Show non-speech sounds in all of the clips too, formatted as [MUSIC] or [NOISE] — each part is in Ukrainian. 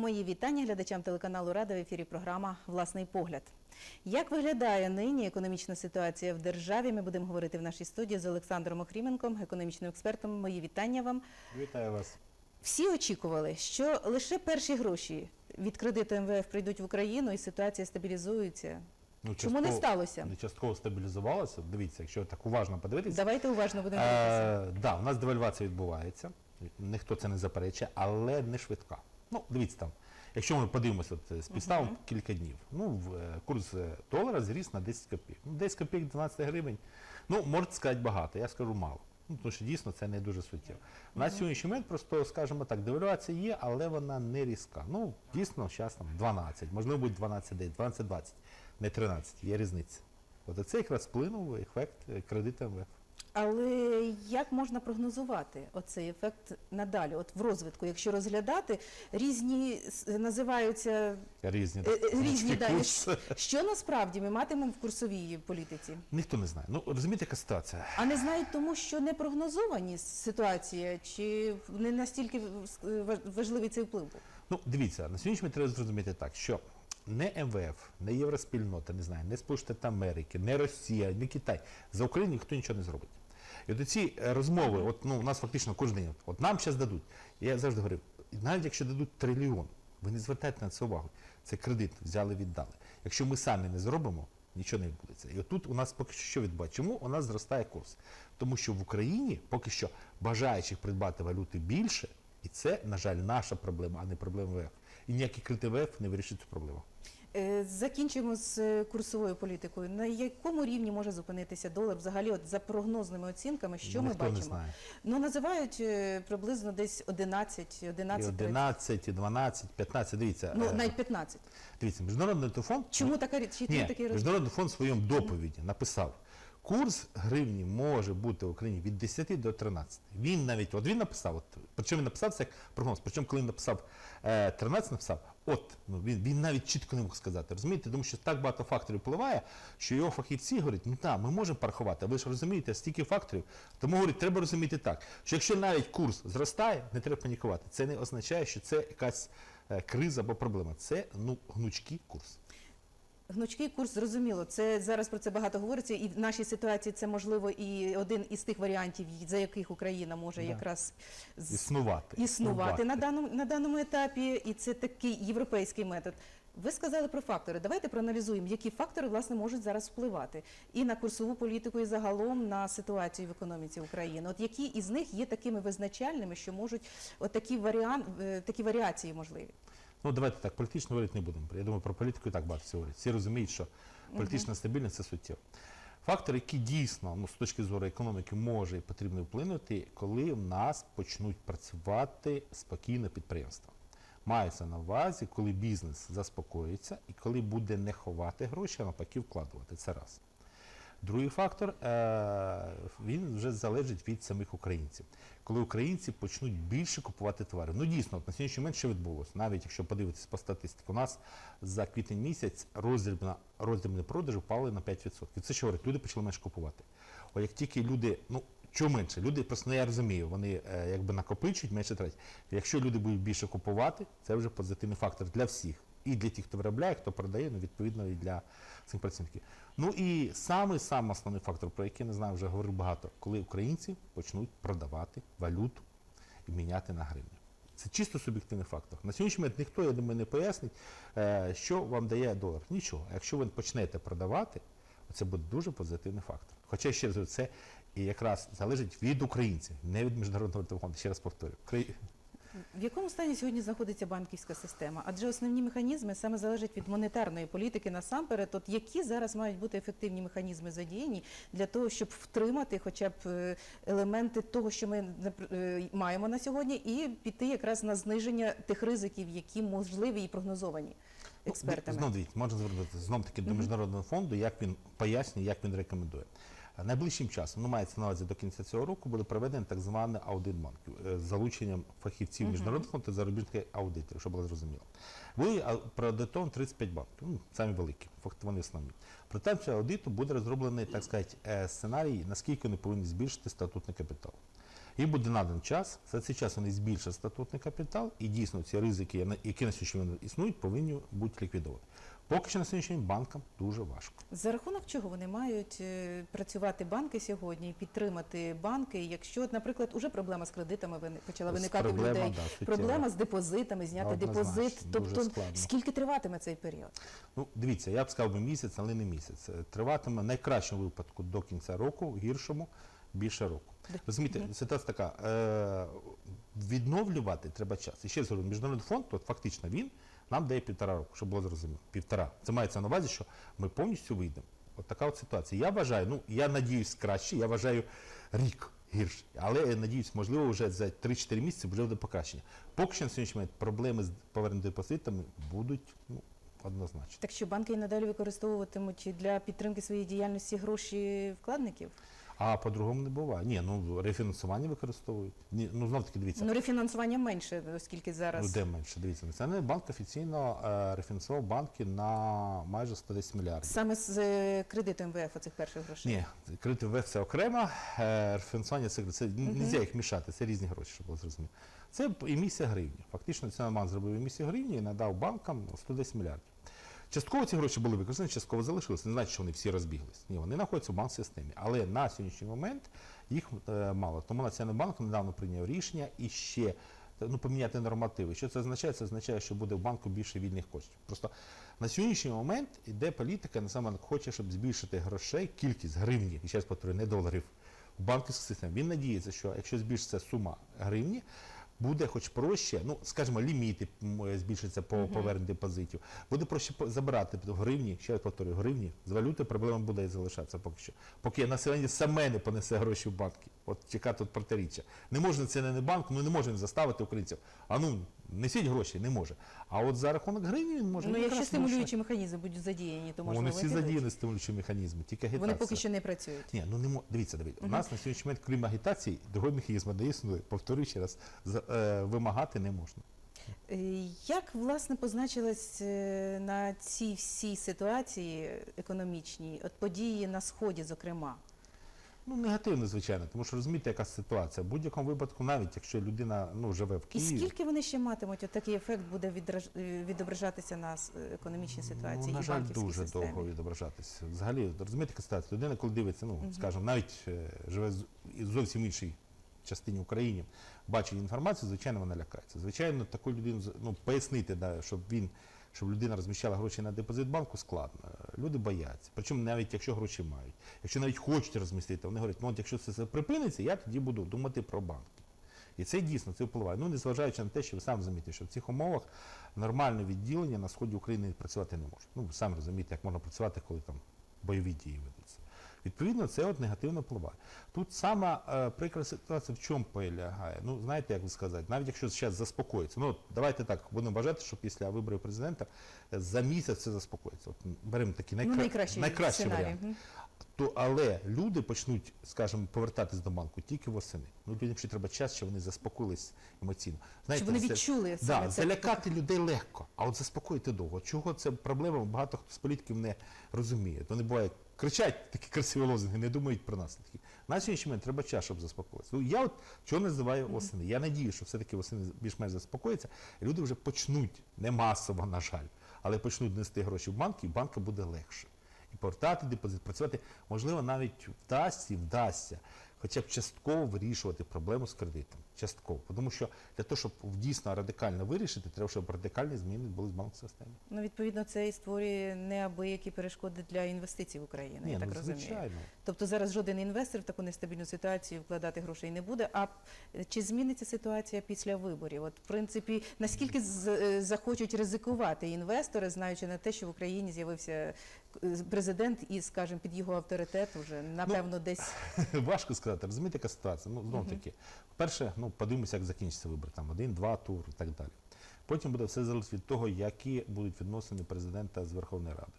Мої вітання глядачам телеканалу Рада в ефірі програма Власний погляд. Як виглядає нині економічна ситуація в державі? Ми будемо говорити в нашій студії з Олександром Охріменком, економічним експертом. Мої вітання вам. Вітаю вас. Всі очікували, що лише перші гроші від кредиту МВФ прийдуть в Україну і ситуація стабілізується. Ну, Чому не сталося? Не частково стабілізувалося. Дивіться, якщо так уважно подивитися. Давайте уважно будемо дивитися. Е, да, у нас девальвація відбувається. Ніхто це не заперечує, але не швидка. Ну, дивіться там. Якщо ми подивимося, от, е, співставимо кілька днів. Ну, в, е, курс е, долара зріс на 10 копійок. Ну, 10 копійок 12 гривень. Ну, можете сказати багато, я скажу мало. Ну, тому що дійсно це не дуже суттєво. На сьогоднішній момент просто, скажімо так, девальвація є, але вона не різка. Ну, дійсно, зараз там 12, можливо, буде 12 десь, 12-20, не 13, є різниця. От це якраз вплинув ефект е, кредиту МВФ. Але як можна прогнозувати оцей ефект надалі? От в розвитку, якщо розглядати, різні називаються Різні, е, е, різні значки дані. Що насправді ми матимемо в курсовій політиці? Ніхто не знає. Ну, розумієте, яка ситуація? А не знають тому, що не прогнозовані ситуація, чи не настільки важ- важливий цей вплив? Ну, дивіться, на сьогоднішній треба зрозуміти так, що не МВФ, не Євроспільнота, не знаю, не Сполучені Америки, не Росія, не Китай. За Україну ніхто нічого не зробить. І от ці е, розмови, от, ну, у нас фактично кожен день, от нам зараз дадуть. Я завжди говорив, навіть якщо дадуть трильйон, ви не звертайте на це увагу. Це кредит, взяли, віддали. Якщо ми самі не зробимо, нічого не відбудеться. І отут у нас поки що відбувається. Чому у нас зростає курс? Тому що в Україні поки що бажаючих придбати валюти більше, і це, на жаль, наша проблема, а не проблема ВФ. І ніякий кредит ВФ не вирішить цю проблему. Е, Закінчимо з е, курсовою політикою. На якому рівні може зупинитися долар? Взагалі, от за прогнозними оцінками, що ми Ніхто не бачимо? Ну називають е, приблизно десь 11, І 11, 11, і 12, 15, дивіться. ну навіть 15. Дивіться, міжнародний фонд. Чому така річ? Ні, такий Міжнародний фонд в своєму доповіді написав, курс гривні може бути в Україні від 10 до 13. Він навіть, от він написав, от, причому він написав це як прогноз, причому коли він написав е, 13, написав, от, ну, він, він навіть чітко не мог сказати, розумієте, тому що так багато факторів впливає, що його фахівці говорять, ну так, ми можемо порахувати, а ви ж розумієте, стільки факторів. Тому говорять, треба розуміти так, що якщо навіть курс зростає, не треба панікувати. Це не означає, що це якась е, криза або проблема. Це ну, гнучкий курс. Гнучкий курс зрозуміло. Це зараз про це багато говориться, і в нашій ситуації це можливо і один із тих варіантів, за яких Україна може Да. якраз з- Існувати. існувати на даному на даному етапі, і це такий європейський метод. Ви сказали про фактори. Давайте проаналізуємо, які фактори власне можуть зараз впливати і на курсову політику, і загалом на ситуацію в економіці України. От які із них є такими визначальними, що можуть от такі варіант, е, такі варіації можливі? Ну, давайте так, політично говорити не будемо. Я думаю, про політику і так багато всього говорять. Всі розуміють, що політична стабільність це суттєво. Фактор, який дійсно ну, з точки зору економіки може і потрібно вплинути, коли в нас почнуть працювати спокійно підприємства. Мається на увазі, коли бізнес заспокоїться і коли буде не ховати гроші, а навпаки вкладувати. Це раз. Другий фактор е, він вже залежить від самих українців. Коли українці почнуть більше купувати товари. Ну дійсно, на сьогоднішній момент що відбулося? Навіть якщо подивитися по статистиці, у нас за квітень місяць роздрібна роздрібні продажі впали на 5%. Це що говорить? Люди почали менше купувати. О, як тільки люди, ну чого менше? Люди просто ну, я розумію, вони е, якби накопичують, менше тратять. Якщо люди будуть більше купувати, це вже позитивний фактор для всіх. І для тих, хто виробляє, хто продає, ну відповідно і для цих працівників. Ну і саме саме основний фактор, про який не знаю, вже говорив багато, коли українці почнуть продавати валюту і міняти на гривню. Це чисто суб'єктивний фактор. На сьогоднішній момент ніхто, я думаю, не пояснить, е, що вам дає долар. Нічого. Якщо ви почнете продавати, це буде дуже позитивний фактор. Хоча ще раз це якраз залежить від українців, не від міжнародного фонду. Ще раз повторюю. В якому стані сьогодні знаходиться банківська система? Адже основні механізми саме залежать від монетарної політики насамперед. От які зараз мають бути ефективні механізми задіяні для того, щоб втримати хоча б е, елементи того, що ми е, маємо на сьогодні, і піти якраз на зниження тих ризиків, які можливі і прогнозовані експертами. Знов дивіться, можна звернутися знов таки до міжнародного фонду, як він пояснює, як він рекомендує. Найближчим часом, ну мається на увазі до кінця цього року, буде проведений так званий аудит банків е, з залученням фахівців міжнародних фондів та зарубіжних аудиторів, щоб було зрозуміло. Були а, проаудитовано 35 банків, ну, самі великі, вони основні. При темпі аудиту буде розроблений, так сказати, е, сценарій, наскільки вони повинні збільшити статутний капітал. Їм буде надан час, за цей час вони збільшать статутний капітал, і дійсно ці ризики, які на момент існують, повинні бути ліквідовані. Поки що на сьогоднішній день банкам дуже важко. За рахунок чого вони мають е, працювати банки сьогодні і підтримати банки, якщо, наприклад, уже проблема з кредитами почала виникати в людей, да, проблема з депозитами, зняти Однозначно, депозит. Тобто, складно. скільки триватиме цей період? Ну, дивіться, я б сказав би місяць, але не місяць. Е, Триватиме в найкращому випадку до кінця року, гіршому більше року. Розумієте, ситуація така. Е, відновлювати треба час. І ще раз говорю, міжнародний фонд, от фактично він нам дає півтора року, щоб було зрозуміло. Півтора. Це мається на увазі, що ми повністю вийдемо. От така от ситуація. Я вважаю, ну я надіюсь краще, я вважаю рік гірше. Але я надіюсь, можливо, вже за 3-4 місяці вже буде покращення. Поки що на сьогоднішній момент проблеми з поверненими депозитами будуть ну, однозначно. Так що банки і надалі використовуватимуть для підтримки своєї діяльності гроші вкладників? А по-другому не буває. Ні, ну рефінансування використовують. Ні, ну знов таки дивіться. Ну, рефінансування менше, оскільки зараз. Ну, де менше? Дивіться, Національний банк офіційно е, рефінансував банки на майже 110 мільярдів. саме з е, кредиту МВФ оцих перших грошей. Ні, кредит ВВФ це окремо, е, рефінансування це, це не можна їх мішати, це різні гроші, щоб було зрозуміло. Це емісія гривні. Фактично Національний банк зробив емісію гривні і надав банкам 110 мільярдів. Частково ці гроші були використані, частково залишилися. Не значить, що вони всі розбіглись. Ні, вони знаходяться в банк системі. Але на сьогоднішній момент їх е, мало. Тому Національний банк недавно прийняв рішення і ще ну, поміняти нормативи. Що це означає? Це означає, що буде в банку більше вільних коштів. Просто на сьогоднішній момент йде політика, банк хоче, щоб збільшити грошей, кількість гривні, і ще раз повторюю, не доларів, в банківській системі. Він надіється, що якщо збільшиться сума гривні, буде хоч проще, ну скажімо, ліміти збільшиться збільшаться по поверненню депозитів. Буде проще забирати гривні, ще раз повторюю, гривні з валюти проблема буде і залишатися поки що. Поки населення саме не понесе гроші в банки. От чекати тут протиріччя. Не можна це не банк, ну не може заставити українців. А ну несіть гроші, не може. А от за рахунок гривні він може. Ну, якщо стимулюючі механізми будуть задіяні, то можливо Вони всі задіяні стимулюючі механізми, тільки агітація. Вони поки що не працюють. Ні, ну не мо... дивіться, дивіться. У нас на сьогоднішній момент, крім агітації, другого механізму не існує. Повторюю ще раз, е, вимагати не можна. Е, Як власне позначилась е, на цій всій ситуації економічній, от події на сході, зокрема? Ну, негативно, звичайно, тому що розумієте, яка ситуація. В будь-якому випадку, навіть якщо людина ну, живе в І Києві. скільки вони ще матимуть? От такий ефект буде відраж- відображатися на с- економічній ситуації Ну, на і жаль, банківській дуже системі? довго відображатися. Взагалі, розумієте, яка ситуація? Людина, коли дивиться, ну, скажімо, навіть е, живе з- і зовсім іншій частині України, бачить інформацію, звичайно, вона лякається. Звичайно, таку людину з- ну, пояснити, да, щоб він. Щоб людина розміщала гроші на депозит банку, складно. Люди бояться. Причому навіть якщо гроші мають, якщо навіть хочуть розмістити, вони говорять, ну от якщо це все припиниться, я тоді буду думати про банки. І це дійсно це впливає. Ну, незважаючи на те, що ви самі розумієте, що в цих умовах нормальне відділення на сході України працювати не може. Ну, ви самі розумієте, як можна працювати, коли там бойові дії ведуться. Відповідно, це от негативно впливає. Тут сама е, прикра ситуація в чому полягає? Ну, знаєте, як ви сказати, навіть якщо зараз заспокоїться, ну от давайте так будемо вважати, що після виборів президента е, за місяць це заспокоїться. От беремо такий найкра... Ну, найкращий, найкращий варіант. То, але люди почнуть, скажімо, повертатись до банку тільки восени. Ну, людям ще треба час, щоб вони заспокоїлись емоційно. Щоб вони це- відчули да, саме це. залякати людей легко, а от заспокоїти довго. Чого це проблема? Багато хто з політиків не розуміє. Вони бувають, кричать такі красиві лозунги, не думають про наслідки. На сьогоднішній момент треба час, щоб заспокоїтися. Ну я от чого називаю восени. Я надію, що все-таки восени більш-менш заспокоїться, люди вже почнуть, не масово, на жаль, але почнуть нести гроші в банки, і банку буде легше. І повертати депозит, працювати, можливо, навіть вдасться вдасться, хоча б частково вирішувати проблему з кредитом. Частково. Тому що для того, щоб дійсно радикально вирішити, треба, щоб радикальні зміни були в банківській системі. Ну, відповідно, це і створює неабиякі перешкоди для інвестицій в Україну, я так ну, розумію. звичайно. Тобто зараз жоден інвестор в таку нестабільну ситуацію вкладати грошей не буде. А чи зміниться ситуація після виборів? От, в принципі, наскільки з- е, захочуть ризикувати інвестори, знаючи на те, що в Україні з'явився е, президент і, скажімо, під його авторитет уже напевно десь [LAUGHS] Важко сказати, розумієте, яка ситуація? Ну, знову таки, перше, ну, подивимося, як закінчиться вибори, там один, два тури і так далі. Потім буде все залежати від того, які будуть відносини президента з Верховною Радою.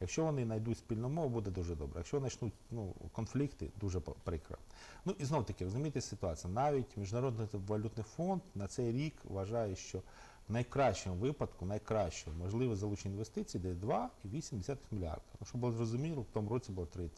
Якщо вони знайдуть спільну мову, буде дуже добре. Якщо почнуть ну, конфлікти, дуже прикро. Ну і знов таки, розумієте ситуацію, навіть Міжнародний валютний фонд на цей рік вважає, що в найкращому випадку, найкращому можливе залучення інвестицій десь 2,8 мільярда. Ну, щоб було зрозуміло, в тому році було 3,3.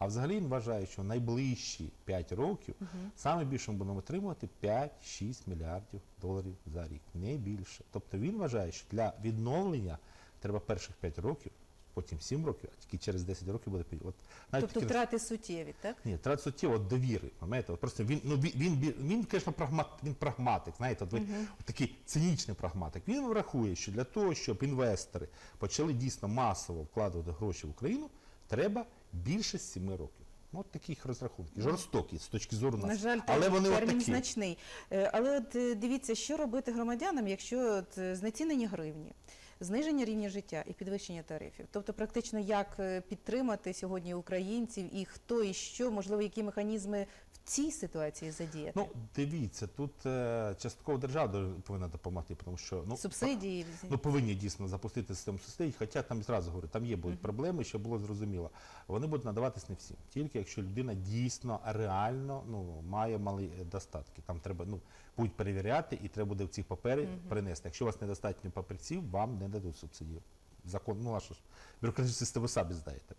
А взагалі він вважає, що найближчі 5 років саме більше ми будемо отримувати 5-6 мільярдів доларів за рік, не більше. Тобто він вважає, що для відновлення треба перших 5 років, потім 7 років, а тільки через 10 років буде от навіть Тобто втрати суттєві, так? ні, треба суттєво от довіри. Пам'ятаєте? От просто він, ну він, він, він, звісно, прагмат, він прагматик, знаєте, от, ви- от такий цинічний прагматик. Він врахує, що для того, щоб інвестори почали дійсно масово вкладувати гроші в Україну, треба більше сіми років. Ну, от таких розрахунків. Жорстокі з точки зору нас. На жаль, Але термін, от такі. значний. Е, Але от е, дивіться, що робити громадянам, якщо от, е, знецінені гривні, зниження рівня життя і підвищення тарифів. Тобто, практично як підтримати сьогодні українців і хто і що, можливо, які механізми цій ситуації задіяти? Ну, дивіться, тут е, частково держава повинна допомогти, тому що ну, Субсидії. Ну, повинні дійсно запустити систему субсидій, хоча там зразу говорю, там є будуть проблеми, щоб було зрозуміло. Вони будуть надаватись не всім, тільки якщо людина дійсно реально ну, має малі е, достатки. Там треба ну, будуть перевіряти і треба буде в ці папери принести. Якщо у вас недостатньо папірців, вам не дадуть субсидію. Закон, ну а що ж, бюрократичну систему самі знаєте.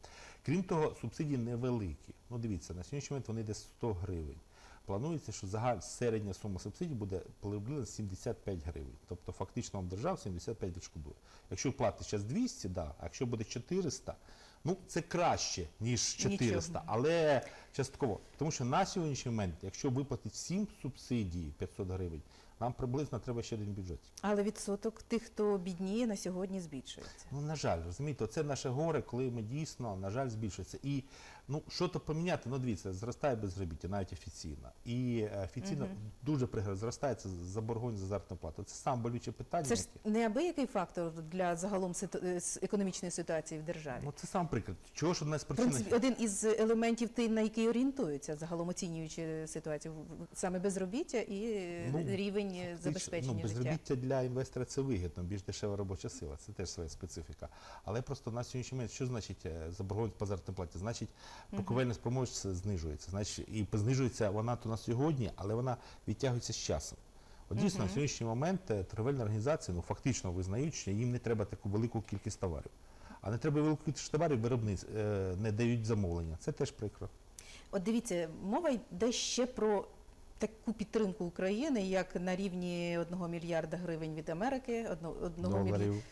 Крім того, субсидії невеликі. Ну дивіться, на сьогоднішній момент вони десь 100 гривень. Планується, що загальна середня сума субсидій буде приблизно 75 гривень. Тобто фактично вам держава 75 відшкодує. Якщо ви платите зараз 200, да, а якщо буде 400, ну це краще, ніж 400, Нічого. але частково. Тому що на сьогоднішній момент, якщо виплатити всім субсидії 500 гривень, нам приблизно треба ще один бюджет. Але відсоток тих, хто бідніє, на сьогодні збільшується. Ну, на жаль, розумієте, це наше горе, коли ми дійсно, на жаль, збільшується. І ну, що то поміняти, ну дивіться, зростає безробіття, навіть офіційно. І е, офіційно дуже пригрозно зростає це заборгованість за заробітну плату. Це саме болюче питання. Це ж неабиякий фактор для загалом ситу- е, економічної ситуації в державі. Ну, це сам приклад. Чого ж одна з причин? один із елементів, ти, на який орієнтуються, загалом оцінюючи ситуацію, саме безробіття і е, Ну, рівень забезпечення ну, життя. безробіття для інвестора це вигідно, більш дешева робоча сила, це теж своя специфіка. Але просто на сьогоднішній момент, що значить заборгованість по заробітній платі? Значить, покупельна спроможність знижується. Значить, і знижується вона то на сьогодні, але вона відтягується з часом. От дійсно, на сьогоднішній момент е, торговельні організації ну, фактично визнають, що їм не треба таку велику кількість товарів. А не треба велику кількість товарів, виробниць е, не дають замовлення. Це теж прикро. От дивіться, мова йде ще про таку підтримку України, як на рівні 1 мільярда гривень від Америки, 1 Доларів.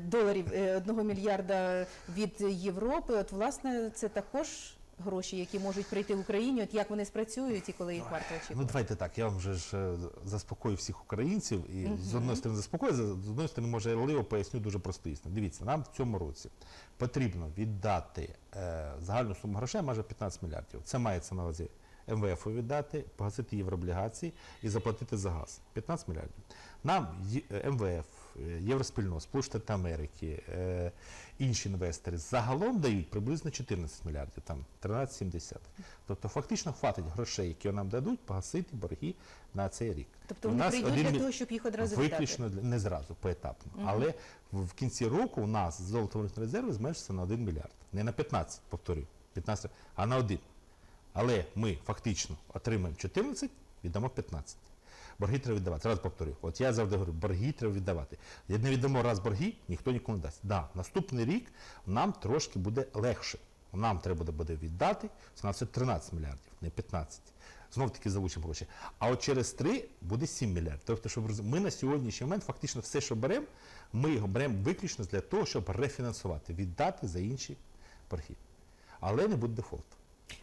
доларів, 1 мільярда від Європи. От, власне, це також гроші, які можуть прийти в Україні. От як вони спрацюють і коли їх варто очікувати? Ну давайте так, я вам вже ж е, заспокою всіх українців і з одної сторони заспокою, з одної сторони, може, ливо поясню дуже просто істину. Дивіться, нам в цьому році потрібно віддати е, загальну суму грошей майже 15 мільярдів. Це мається на увазі МВФ віддати, погасити єврооблігації і заплатити за газ. 15 мільярдів. Нам е, МВФ, е, Євроспільнота, Сполучені Штати Америки, е, інші інвестори загалом дають приблизно 14 мільярдів, там 13,70. Тобто фактично хватить грошей, які нам дадуть, погасити борги на цей рік. Тобто вони прийдуть один для того, щоб їх одразу Виключно для- не зразу, поетапно. Але в кінці року у нас золотовалютні резерви зменшаться на 1 мільярд. Не на 15, повторюю, 15, а на 1. Але ми фактично отримаємо 14, віддамо 15. Борги треба віддавати. Раз повторюю. От я завжди говорю, борги треба віддавати. Як не віддамо раз борги, ніхто нікому не дасть. Да, наступний рік нам трошки буде легше. Нам треба буде віддати, це на це 13 мільярдів, не 15. Знов таки залучимо гроші. А от через 3 буде 7 мільярдів. Тобто, щоб ми на сьогоднішній момент фактично все, що беремо, ми його беремо виключно для того, щоб рефінансувати, віддати за інші борги. Але не буде дефолту.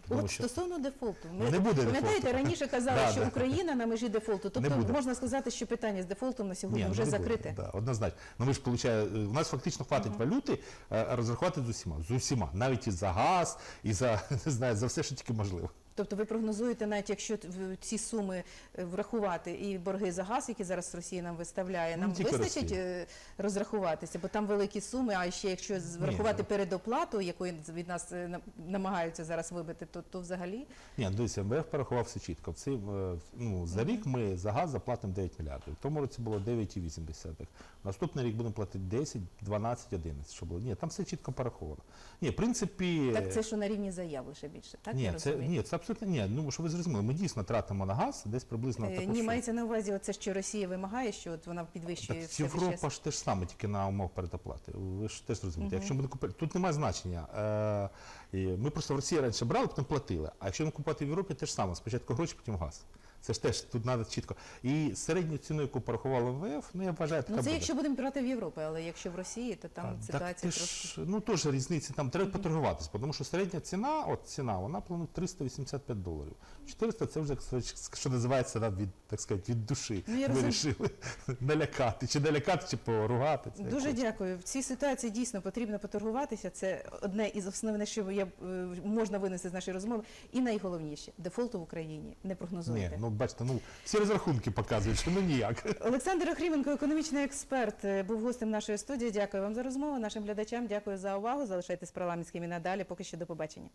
Тому От що- стосовно дефолту, ми не буде пам'ятаєте, дефолту. раніше казали, Да, що да. Україна на межі дефолту. Тобто буде. можна сказати, що питання з дефолтом на сьогодні ну, вже не буде, закрите. Да, однозначно. Ну ми ж получає, у нас фактично хватить валюти е, розрахувати з усіма. З усіма. Навіть і за газ, і за [LAUGHS] не знаю, за все, що тільки можливо. Тобто ви прогнозуєте, навіть якщо ці суми е, врахувати і борги за газ, які зараз Росія нам виставляє, Ну, нам тільки вистачить Росія. е, розрахуватися, бо там великі суми. А ще якщо врахувати ну. передоплату, якої від нас е, намагаються зараз вибити, то, то взагалі Ні, дивіться, МВФ порахував все чітко. Це, е, ну, за рік ми за газ заплатимо 9 мільярдів. В тому році було 9,8. Наступний рік будемо платити 10, 12, 11. Що було? Ні, там все чітко пораховано. Ні, в принципі, так це що на рівні заяв лише більше, так ні, це, ні, це абсолютно абсолютно ні. Ну що ви зрозуміли, ми дійсно тратимо на газ десь приблизно Е, таку Ні, суму. мається на увазі, оце що Росія вимагає, що от вона підвищує Так в себе Європа те ж саме, тільки на умов передоплати. Ви ж теж розумієте. Якщо ми купити, тут немає значення. Е, і ми просто в Росії раніше брали, потім платили. А якщо ми купувати в Європі, теж саме. Спочатку гроші, потім газ. Це ж теж тут треба чітко. І середню ціну, яку порахувала МВФ, ну я вважаю, така Ну це буде. якщо будемо брати в Європі, але якщо в Росії, то там так ситуація ти трошки. ж, ну теж різниці там треба поторгуватися, тому що середня ціна, от ціна, вона планує 385 доларів. 400 це вже що називається да, від так сказати від душі. Ну, я Вирішили [LAUGHS] налякати, чи налякати, чи поругати. Це Дуже хочете. дякую. В цій ситуації дійсно потрібно поторгуватися. Це одне із основних, що я е, можна винести з нашої розмови. І найголовніше дефолту в Україні не Ні, прогнозуйте. Ну бачите, ну всі розрахунки показують, що ну ніяк. Олександр Охріменко, економічний експерт, е, був гостем нашої студії. Дякую вам за розмову. Нашим глядачам дякую за увагу. Залишайтесь парламентськими надалі. Поки що до побачення.